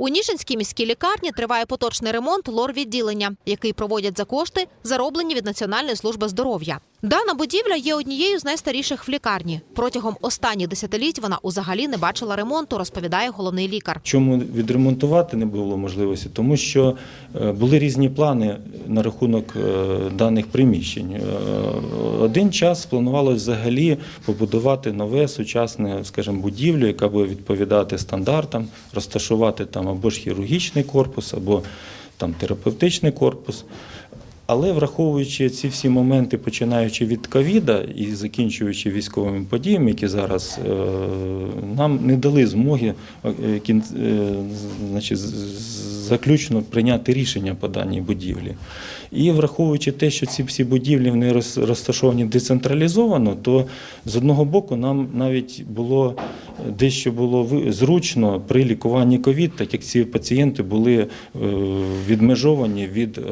У Ніжинській міській лікарні триває поточний ремонт лор-відділення, який проводять за кошти, зароблені від Національної служби здоров'я. Дана будівля є однією з найстаріших в лікарні. Протягом останніх десятиліть вона узагалі не бачила ремонту, розповідає головний лікар. Чому відремонтувати не було можливості? Тому що е, були різні плани на рахунок е, даних приміщень. Е, Один час планувалося взагалі побудувати нове сучасне, скажімо, будівлю, яка буде відповідати стандартам, розташувати там або ж хірургічний корпус, або там терапевтичний корпус. Але враховуючи ці всі моменти, починаючи від ковіда і закінчуючи військовими подіями, які зараз е, нам не дали змоги е, е, значить, заключно прийняти рішення по даній будівлі. І враховуючи те, що ці всі будівлі вони роз- розташовані децентралізовано, то з одного боку нам навіть було дещо було зручно при лікуванні ковід, так як ці пацієнти були е, відмежовані від е,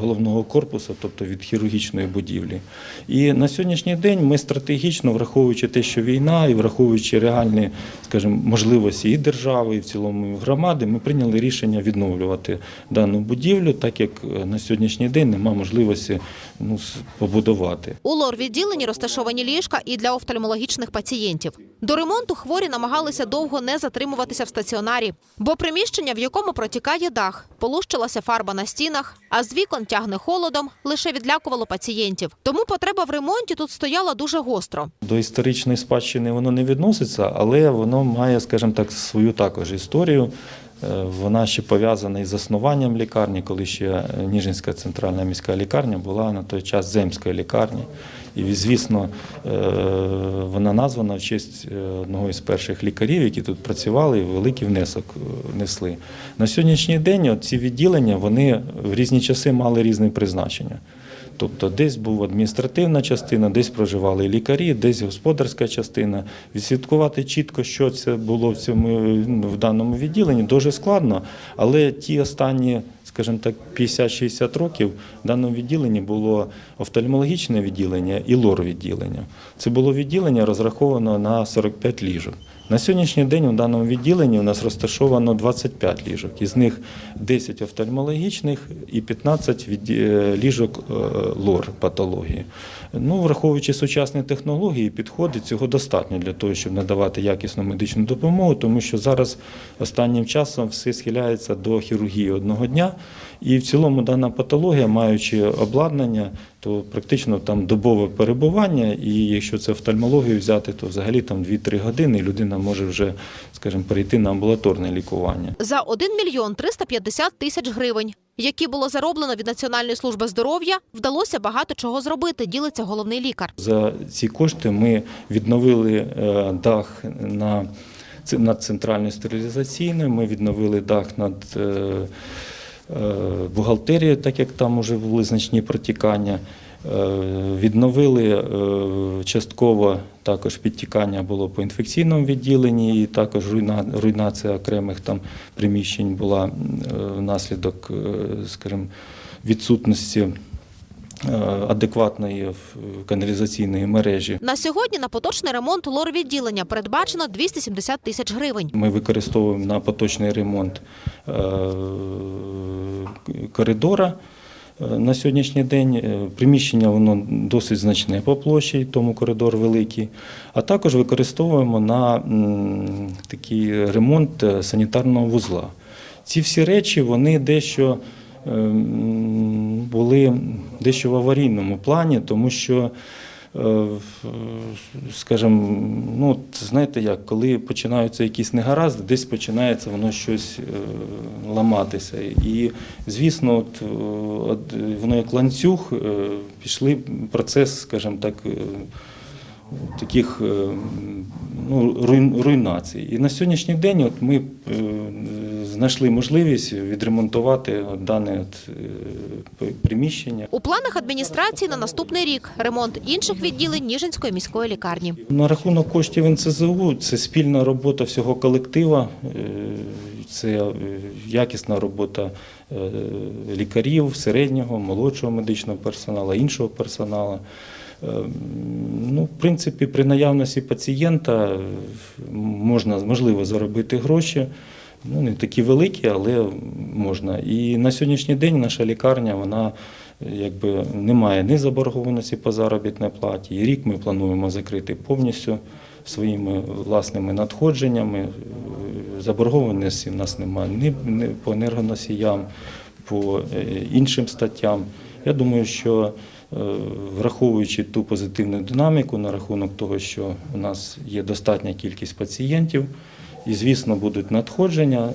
головного корпусу, тобто від хірургічної будівлі. І на сьогоднішній день ми стратегічно, враховуючи те, що війна, і враховуючи реальні, скажімо, можливості і держави, і в цілому громади, ми прийняли рішення відновлювати дану будівлю, так як е, на сьогоднішній день немає можливості ну, побудувати. У лор-відділенні розташовані ліжка і для офтальмологічних пацієнтів. До ремонту хворі намагалися довго не затримуватися в стаціонарі, бо приміщення, в якому протікає дах, полущилася фарба на стінах, а з вікон тягне холодом, лише відлякувало пацієнтів. Тому потреба в ремонті тут стояла дуже гостро. До історичної спадщини воно не відноситься, але воно має, скажімо так, свою також історію. Е, Вона ще пов'язана із заснуванням лікарні, коли ще Ніжинська центральна міська лікарня була на той час земської лікарні. І, звісно, е, вона названа в честь е, одного із перших лікарів, які тут працювали і великий внесок е, несли. На сьогоднішній день ці відділення вони в різні часи мали різне призначення. Тобто десь була адміністративна частина, десь проживали лікарі, десь господарська частина. Відслідкувати чітко, що це було в цьому в даному відділенні, дуже складно. Але ті останні, скажімо так, 50-60 років в даному відділенні було офтальмологічне відділення і лор-відділення. Це було відділення розраховано на 45 ліжок. На сьогоднішній день у даному відділенні у нас розташовано 25 ліжок, із них 10 офтальмологічних і 15 від- е, ліжок е, лор патології. Ну, враховуючи сучасні технології, підходи цього достатньо для того, щоб надавати якісну медичну допомогу, тому що зараз останнім часом все схиляється до хірургії одного дня. І в цілому дана патологія, маючи обладнання, то практично там добове перебування, і якщо це офтальмологію взяти, то взагалі там 2-3 години і людина може вже, скажімо, перейти на амбулаторне лікування. За 1 мільйон 350 тисяч гривень, які було зароблено від Національної служби здоров'я, вдалося багато чого зробити, ділиться головний лікар. За ці кошти ми відновили е, дах на над центральною стерилізаційною, ми відновили дах над е, е, так як там вже були значні протікання. Е, Відновили е, частково також підтікання було по інфекційному відділенні, і також руйнація окремих там приміщень була внаслідок, скажімо, відсутності адекватної каналізаційної мережі. На сьогодні на поточний ремонт лор-відділення передбачено 270 тисяч гривень. Ми використовуємо на поточний ремонт коридора. Е, На сьогоднішній день Е, приміщення воно досить значне по площі, тому коридор великий. А також використовуємо на такий ремонт е, санітарного вузла. Ці всі речі вони дещо були дещо в аварійному плані, тому що, скажімо, ну, знаєте як, коли починаються якісь негаразди, десь починається воно щось е, ламатися. І, звісно, от, е, от, воно як ланцюг, е, пішли процес, скажімо так, е, таких е, ну, руйнацій. І на сьогоднішній день от ми е, знайшли можливість відремонтувати от дане от, е, приміщення. У планах адміністрації на наступний рік ремонт інших відділень Ніжинської міської лікарні. На рахунок коштів НЦЗУ це спільна робота всього колектива, е, це е, якісна робота е, лікарів, середнього, молодшого медичного персоналу, іншого персоналу. Ну, в принципі, при наявності пацієнта можна можливо заробити гроші. Ну, не такі великі, але можна. І на сьогоднішній день наша лікарня вона якби не має ні заборгованості по заробітній платі. І рік ми плануємо закрити повністю своїми власними надходженнями. Заборгованості в нас немає ні по енергоносіям, по е, іншим статтям. Я думаю, що е, враховуючи ту позитивну динаміку на рахунок того, що у нас є достатня кількість пацієнтів, і, звісно, будуть надходження.